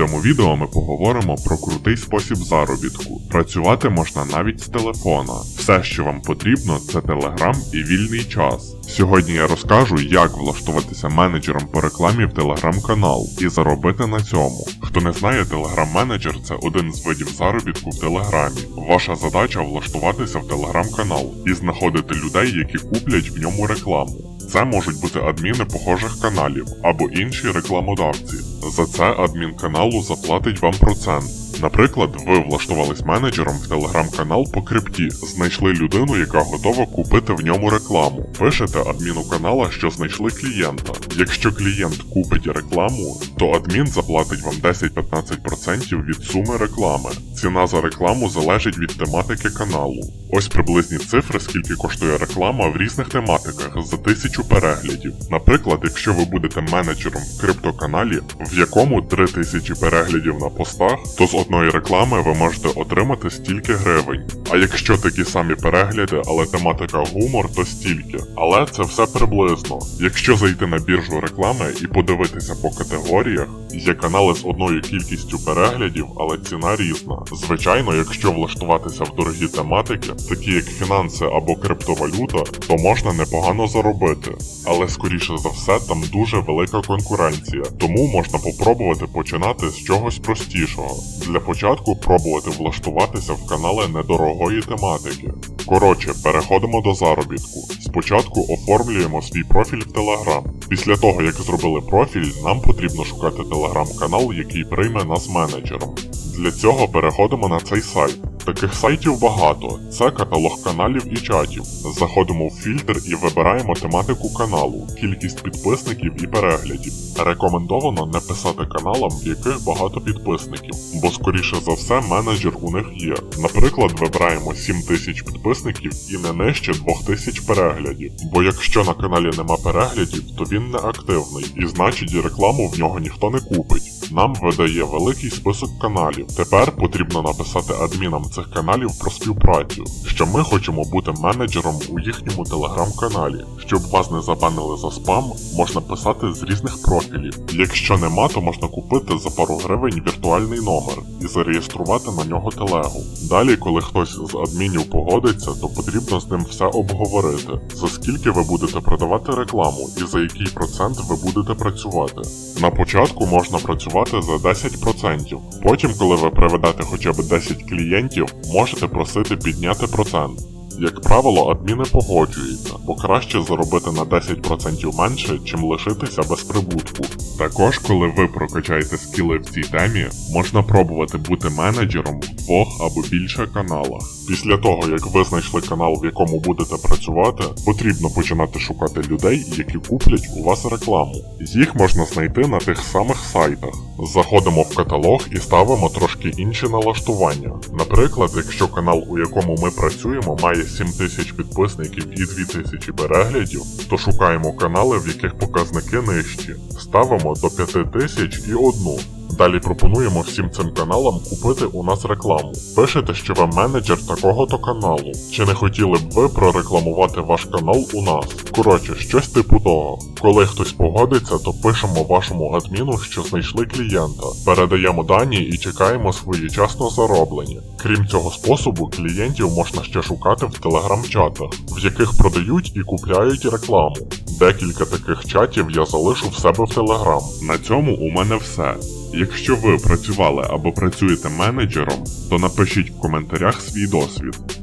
цьому відео ми поговоримо про крутий спосіб заробітку. Працювати можна навіть з телефона. Все, що вам потрібно, це телеграм і вільний час. Сьогодні я розкажу, як влаштуватися менеджером по рекламі в телеграм-канал і заробити на цьому. Хто не знає, телеграм-менеджер це один з видів заробітку в телеграмі. Ваша задача влаштуватися в телеграм-канал і знаходити людей, які куплять в ньому рекламу. Це можуть бути адміни похожих каналів або інші рекламодавці. За це адмінканалу заплатить вам процент. Наприклад, ви влаштувались менеджером в телеграм-канал по крипті, знайшли людину, яка готова купити в ньому рекламу. Пишете адміну канала, що знайшли клієнта. Якщо клієнт купить рекламу, то адмін заплатить вам 10-15% від суми реклами. Ціна за рекламу залежить від тематики каналу. Ось приблизні цифри, скільки коштує реклама в різних тематиках за тисячу переглядів. Наприклад, якщо ви будете менеджером в криптоканалі, в якому 3000 переглядів на постах, то з одної реклами ви можете отримати стільки гривень. А якщо такі самі перегляди, але тематика гумор, то стільки. Але це все приблизно. Якщо зайти на біржу реклами і подивитися по категоріях, є канали з одною кількістю переглядів, але ціна різна. Звичайно, якщо влаштуватися в дорогі тематики, такі як фінанси або криптовалюта, то можна непогано заробити. Але скоріше за все там дуже велика конкуренція, тому можна попробувати починати з чогось простішого. Для початку пробувати влаштуватися в канали недорогої тематики. Коротше, переходимо до заробітку. Спочатку оформлюємо свій профіль в Telegram. Після того, як зробили профіль, нам потрібно шукати телеграм-канал, який прийме нас менеджером. Для цього переходимо на цей сайт. Таких сайтів багато. Це каталог каналів і чатів. Заходимо в фільтр і вибираємо тематику каналу, кількість підписників і переглядів. Рекомендовано не писати каналам, в яких багато підписників, бо скоріше за все менеджер у них є. Наприклад, вибираємо 7000 підписників і не нижче 2000 переглядів. Бо якщо на каналі нема переглядів, то він не активний, і значить рекламу в нього ніхто не купить. Нам видає великий список каналів. Тепер потрібно написати адмінам цих каналів про співпрацю, що ми хочемо бути менеджером у їхньому телеграм-каналі. Щоб вас не забанили за спам, можна писати з різних профілів. Якщо нема, то можна купити за пару гривень віртуальний номер і зареєструвати на нього телегу. Далі, коли хтось з адмінів погодиться, то потрібно з ним все обговорити, за скільки ви будете продавати рекламу і за який процент ви будете працювати. На початку можна працювати за 10%. Потім, коли ви приведете хоча б 10 клієнтів, можете просити підняти процент. Як правило, адміни погоджуються, бо краще заробити на 10% менше, чим лишитися без прибутку. Також, коли ви прокачаєте скіли в цій темі, можна пробувати бути менеджером в двох або більше каналах. Після того, як ви знайшли канал, в якому будете працювати, потрібно починати шукати людей, які куплять у вас рекламу. Їх можна знайти на тих самих сайтах. Заходимо в каталог і ставимо трошки інші налаштування. Наприклад, якщо канал, у якому ми працюємо, має 7000 підписників і 2000 переглядів, то шукаємо канали, в яких показники нижчі. Ставимо до 5000 і одну. Далі пропонуємо всім цим каналам купити у нас рекламу. Пишете, що ви менеджер такого-то каналу. Чи не хотіли б ви прорекламувати ваш канал у нас? Коротше, щось типу того. Коли хтось погодиться, то пишемо вашому адміну, що знайшли клієнта, передаємо дані і чекаємо своєчасно зароблені. Крім цього способу, клієнтів можна ще шукати в телеграм-чатах, в яких продають і купляють рекламу. Декілька таких чатів я залишу в себе в телеграм. На цьому у мене все. Якщо ви працювали або працюєте менеджером, то напишіть в коментарях свій досвід.